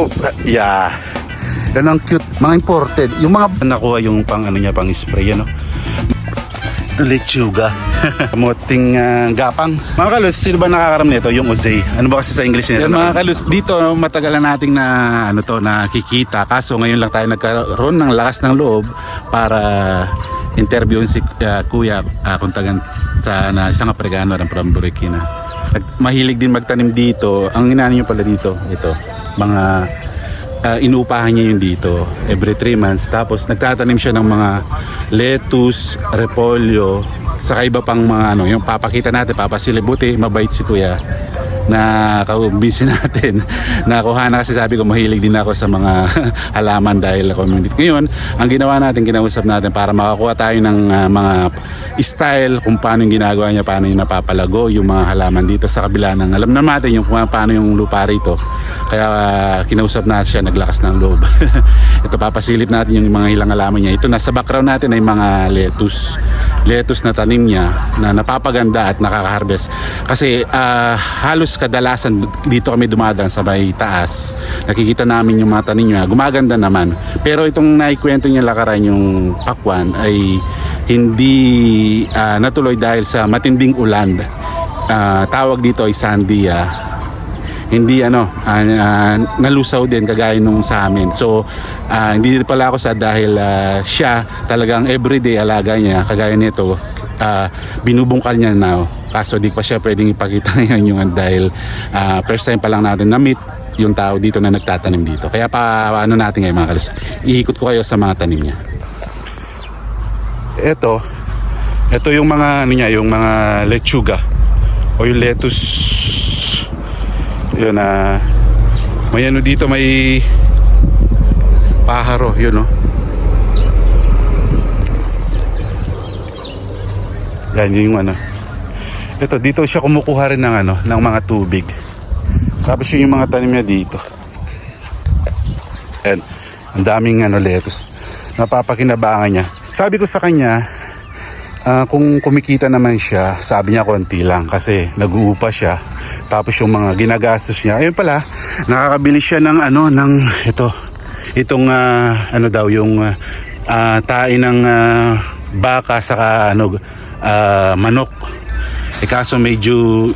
Oh, yeah. Yan ang cute. Mga imported. Yung mga nakuha yung pang ano niya, pang spray, ano. Lechuga. Moting ah, gapang. Mga kalus, sino ba nakakaram nito? Yung Ozay. Ano ba kasi sa English nito? Yan, mga kalus, dito matagal na nating na ano to, nakikita. Kaso ngayon lang tayo nagkaroon ng lakas ng loob para interviewin si ah, Kuya uh, Kuntagan sa na, isang Aprigano ng from Burkina. At mahilig din magtanim dito. Ang inaano nyo pala dito, ito, mga uh, inuupahan niya yun dito every 3 months. Tapos nagtatanim siya ng mga lettuce, repolyo, saka iba pang mga ano, yung papakita natin, papasilibuti, mabait si kuya na kaumbisi natin. Nakuha na kasi sabi ko mahilig din ako sa mga halaman dahil community ngayon ang ginawa natin kinausap natin para makakuha tayo ng ah, mga style kung paano yung ginagawa niya paano yung napapalago yung mga halaman dito sa kabila ng alam na natin yung kung paano yung lupa rito. Kaya ah, kinausap natin siya naglakas ng loob. Ito papasilip natin yung mga hilang halaman niya. Ito nasa background natin ay mga lettuce. Lettuce na tanim niya na napapaganda at nakaka-harvest. Kasi ah, halos kadalasan dito kami dumadaan sa may taas. Nakikita namin yung mga tanim niya gumaganda naman. Pero itong naikwento niya lakaran yung pakwan ay hindi ah, natuloy dahil sa matinding ulan. Ah, tawag dito ay sandia hindi ano ah, ah, nalusaw din kagaya nung sa amin. So ah, hindi pala ako sa dahil ah, siya talagang everyday alaga niya. Kagaya nito ah, binubungkal niya na kaso di pa siya pwedeng ipakita ngayon yung dahil ah, first time pa lang natin na meet yung tao dito na nagtatanim dito. Kaya pa ano natin ngayon mga kalis iikot ko kayo sa mga tanim niya. Eto ito yung mga ano niya yung mga lechuga o yung lettuce. Yun na may ano dito may paharo yun no yan yun yung ano. Ito dito siya kumukuha rin ng ano ng mga tubig. Tapos yun yung mga tanim niya dito. And ang daming ano lettuce. Napapakinabangan niya. Sabi ko sa kanya Ah, kung kumikita naman siya, sabi niya konti lang kasi nag-uupa siya. Tapos yung mga ginagastos niya, ayun pala, nakakabili siya ng ano, ng ito, itong ah, ano daw, yung ah, ah, tae ng ah, baka saka ano, ah, manok. Eh kaso medyo,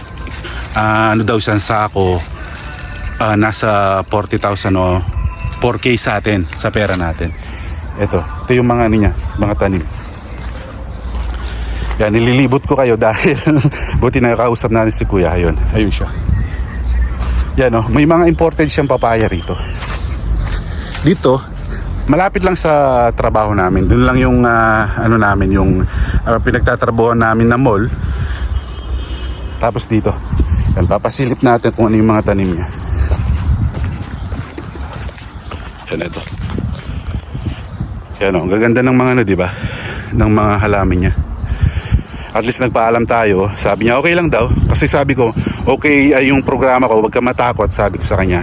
ah, ano daw, isang sako, ah, nasa 40,000 o 4K sa atin, sa pera natin. Ito, ito yung mga ano niya, mga tanim. Yan, nililibot ko kayo dahil buti na kausap natin si Kuya. Ayun, ayun siya. Yan oh, may mga imported siyang papaya rito. Dito, malapit lang sa trabaho namin. Doon lang yung ah, ano namin, yung uh, pinagtatrabahoan namin na mall. Tapos dito, yan, papasilip natin kung ano yung mga tanim niya. Yan ito. Yan oh, ang gaganda ng mga ano, di ba? Ng mga halaman niya at least nagpaalam tayo. Sabi niya, okay lang daw. Kasi sabi ko, okay ay yung programa ko, wag ka matakot, sabi ko sa kanya.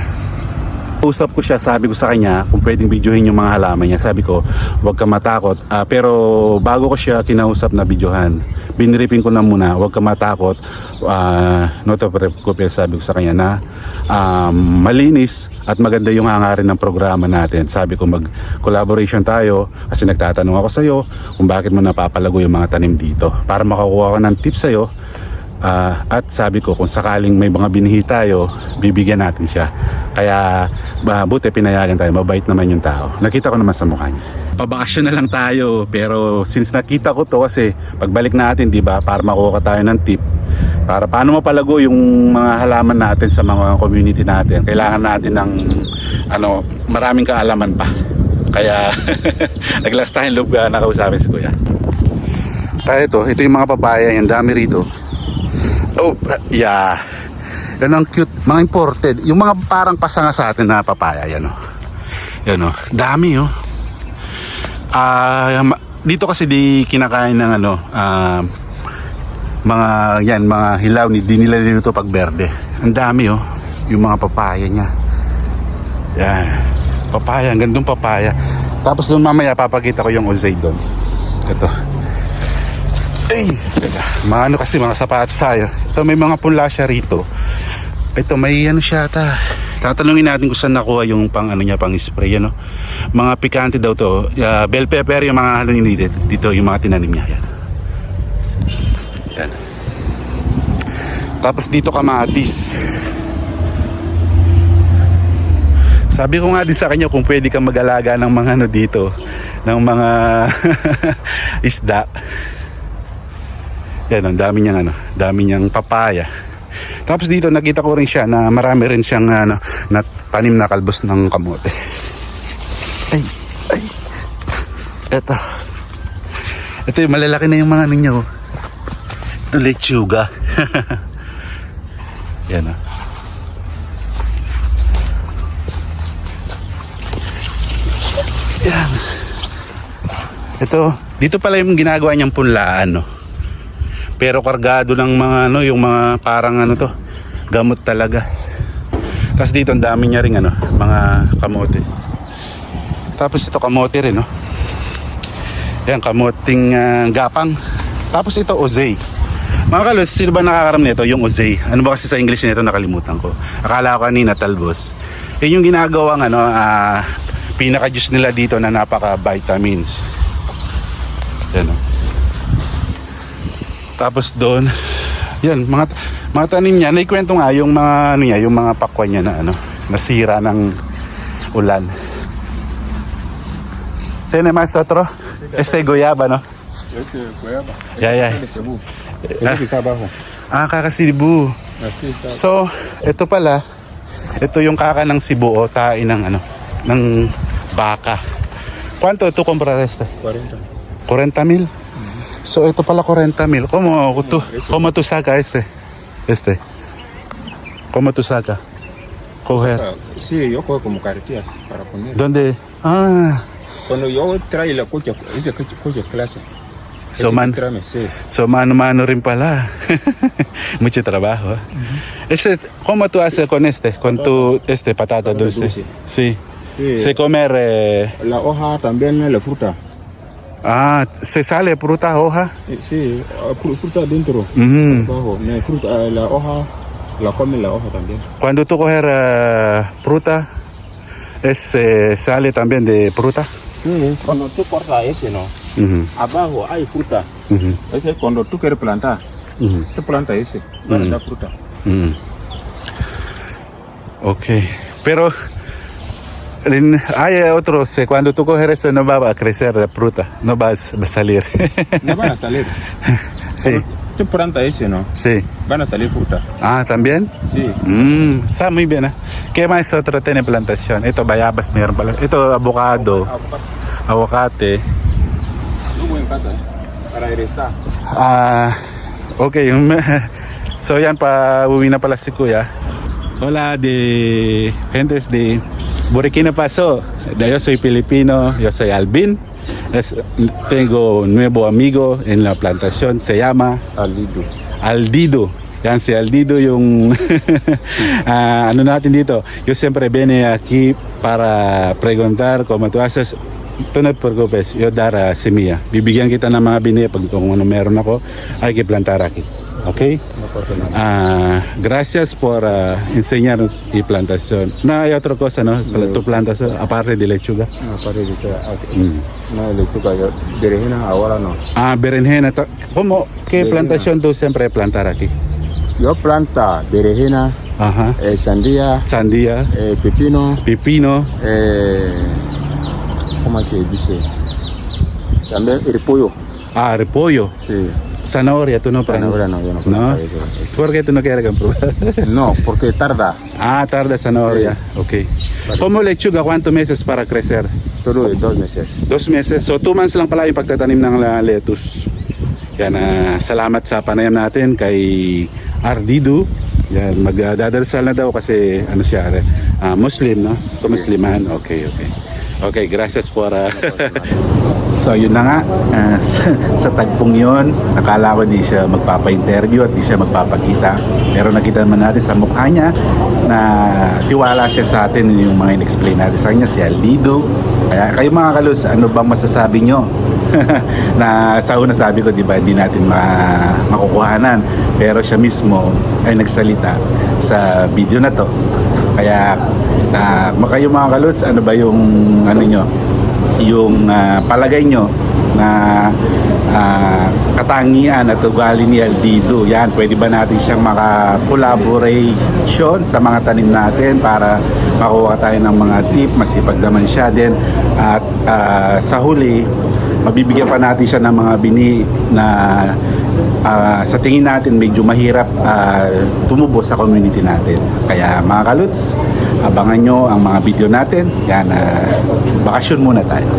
Usap ko siya, sabi ko sa kanya, kung pwedeng videohin yung mga halaman niya. Sabi ko, wag ka matakot. Ah, pero bago ko siya kinausap na videohan, biniripin ko na muna, wag ka matakot. Uh, not of preocupy, sabi ko sa kanya na um, malinis at maganda yung hangarin ng programa natin. Sabi ko mag-collaboration tayo kasi nagtatanong ako sa iyo kung bakit mo napapalago yung mga tanim dito para makakuha ko ng tips sa iyo. Ah, at sabi ko kung sakaling may mga binihi tayo, bibigyan natin siya. Kaya mabuti pinayagan tayo, mabait naman yung tao. Nakita ko naman sa mukha niya. Pabakasyon na lang tayo pero since nakita ko to kasi pagbalik natin, 'di ba, para makuha tayo ng tip para paano mapalago yung mga halaman natin sa mga community natin. Kailangan natin ng ano, maraming kaalaman pa. Kaya naglas tayong loob na nakausapin si Kuya. Tayo ito, ito yung mga papaya, yung dami rito. Oh, yeah. Yan ang cute, mga imported. Yung mga parang pasanga sa atin na papaya, yan oh. Yan oh, dami oh. Ah, ma- dito kasi di kinakain ng ano, ah, mga yan, mga hilaw ni di nila dito pag berde. Ang dami oh, yung mga papaya niya. Yan. Papaya, ang gandong papaya. Tapos doon mamaya papakita ko yung ozay doon. Ito. Ay, teka. Mga ano kasi mga sapatos tayo. Ito may mga pula siya rito. Ito may ano siya ata. Tatanungin natin kung saan nakuha yung pang ano niya, pang spray ano. Mga pikante daw to. Uh, bell pepper yung mga niya dito, dito yung mga tinanim niya. Yan. Yan. Tapos dito kamatis. Sabi ko nga din sa kanya kung pwede kang mag-alaga ng mga ano dito, ng mga isda. Yan, ang dami niyang ano, dami niyang papaya. Tapos dito nakita ko rin siya na marami rin siyang ano, na tanim na kalbos ng kamote. Ay, ay. Eto. Ito yung malalaki na yung mga ano niya. oh. Lechuga. Yan ah. Yan. Ito, dito pala yung ginagawa niyang punlaan, no. Pero kargado ng mga ano, yung mga parang ano to, gamot talaga. Tapos dito ang dami niya ring ano, mga kamote. Tapos ito kamote rin, no. Yan, kamoting ah, gapang. Tapos ito ozay. Mga kalos, sino ba nakakaram nito? Yung ozay. Ano ba kasi sa English nito nakalimutan ko. Akala ko kanina talbos. Yun yung ginagawang ano, ah, pinaka-juice nila dito na napaka-vitamins. Yan o. Tapos doon, yan, mga, mga tanim niya, naikwento nga yung mga, ano niya, yung mga pakwan niya na ano, nasira ng ulan. Tiene más otro? Este goyaba, no? Este guayaba. Ya, ya. El cebú. Ah. Ese que está abajo. Ah. Aquí está. So, ito pala, ito yung kaka ng Cebu o tain ng ano, ng baka. ¿Cuánto tú comprar este? 40. 40 mil. So, ito pala 40 mil. ¿Cómo tú, ese- cómo tú saca este? Este. ¿Cómo tú saca? Coger. Sí, yo cojo como carretilla para poner. ¿Dónde? Ah, Cuando yo traigo la coche, ese coche, clase. So, Ese man- tráeme, sí. so mano-mano rin pala. Mucho trabajo. ah. Este, ¿cómo tú haces con este? Con tu, este, patata Patata dulce. dulce. Sí. Sí. Se comer, eh, La hoja también, la fruta. Ah, se sale fruta, hoja. Eh, Sí, fru- fruta dentro. Mm. Abajo. No, fruta, ah, la hoja, la come la hoja también. Cuando tú coger eh, fruta, es, eh, sale también de fruta. Sí, cuando tú cortas ese, ¿no? Abajo hay fruta. ujú, Ese cuando tú quieres plantar, ujú, tú planta ese, va a Mm. dar fruta. Ok, pero hay otros, cuando tú coger esto no va a crecer la fruta, no va a salir. No van a salir. sí, tú planta ese, ¿no? sí. Van a salir fruta. Ah, ¿también? Sí. Mm, está muy bien. ¿eh? ¿Qué más otro tiene plantación? Ito, bayabas meron pala. Ito, avocado, aguacate. Luego en casa, ¿eh? Para regresar. Ah, ok. So yan pa uwi na pala si Kuya. Hola de gentes de Burkina Faso. Yo soy filipino, yo soy Alvin. Es- tengo un nuevo amigo en la plantación, se llama Alido. Aldido. Yan si Aldido yung ah, ano natin dito. Yo siempre viene aquí para preguntar cómo tú haces. Tú no te preocupes, yo dar a semilla. Bibigyan kita ng mga binhi pag kung ano meron ako, plantar aquí. Okay? No. Ah, gracias por ah, enseñar y plantación. No hay otra cosa, ¿no? Tu plantas aparte de lechuga. No, para regresar. Mm. No, le toca yo. Berenjena ahora no. Ah, berenjena. ¿Cómo? ¿Qué Berenjena. plantación tú siempre plantar aquí? Yo planta berenjena, Ajá. eh, sandía, Sandía, eh, pepino, pepino, eh, ¿cómo se dice? También el pollo. ah, repollo. Sí. Zanahoria, tú no Zanahoria plantas. no, yo no ¿No? planta eso. eso. ¿Por qué tú no quieres comprar? No, porque tarda. ah, tarde zanahoria. Ok. ¿Cómo lechuga? ¿Cuántos meses para crecer? Todo de dos meses. Dos meses. So, two months lang pala yung pagtatanim ng la- lettuce. Yan, ah, salamat sa panayam natin kay Ardidu. Yan, magdadarsal na daw kasi ano siya, ah, Muslim, no? Kumusliman. Okay, okay. Okay, gracias por... ah, so, yun na nga. ah, sa, sa tagpong yun, nakala ko di siya magpapa-interview at di siya magpapakita. Pero nakita naman natin sa mukha niya na tiwala siya sa atin yung mga in-explain natin sa kanya, si Aldido. Kaya kayo mga kalus, ano bang masasabi nyo? na sa una sabi ko, di ba, hindi natin ma- makukuhanan. Pero siya mismo ay nagsalita sa video na to. Kaya Ah, uh, kayo mga kaluts, ano ba yung ano nyo? Yung ah, palagay nyo na ah, katangian at ugali ni Aldido. Yan, pwede ba natin siyang maka-collaboration sa mga tanim natin para makuha tayo ng mga tip, masipag naman siya din. At ah, sa huli, mabibigyan pa natin siya ng mga bini na ah, sa tingin natin medyo mahirap ah, tumubo sa community natin. Kaya mga kaluts, abangan nyo ang mga video natin. Yan, ah, bakasyon muna tayo.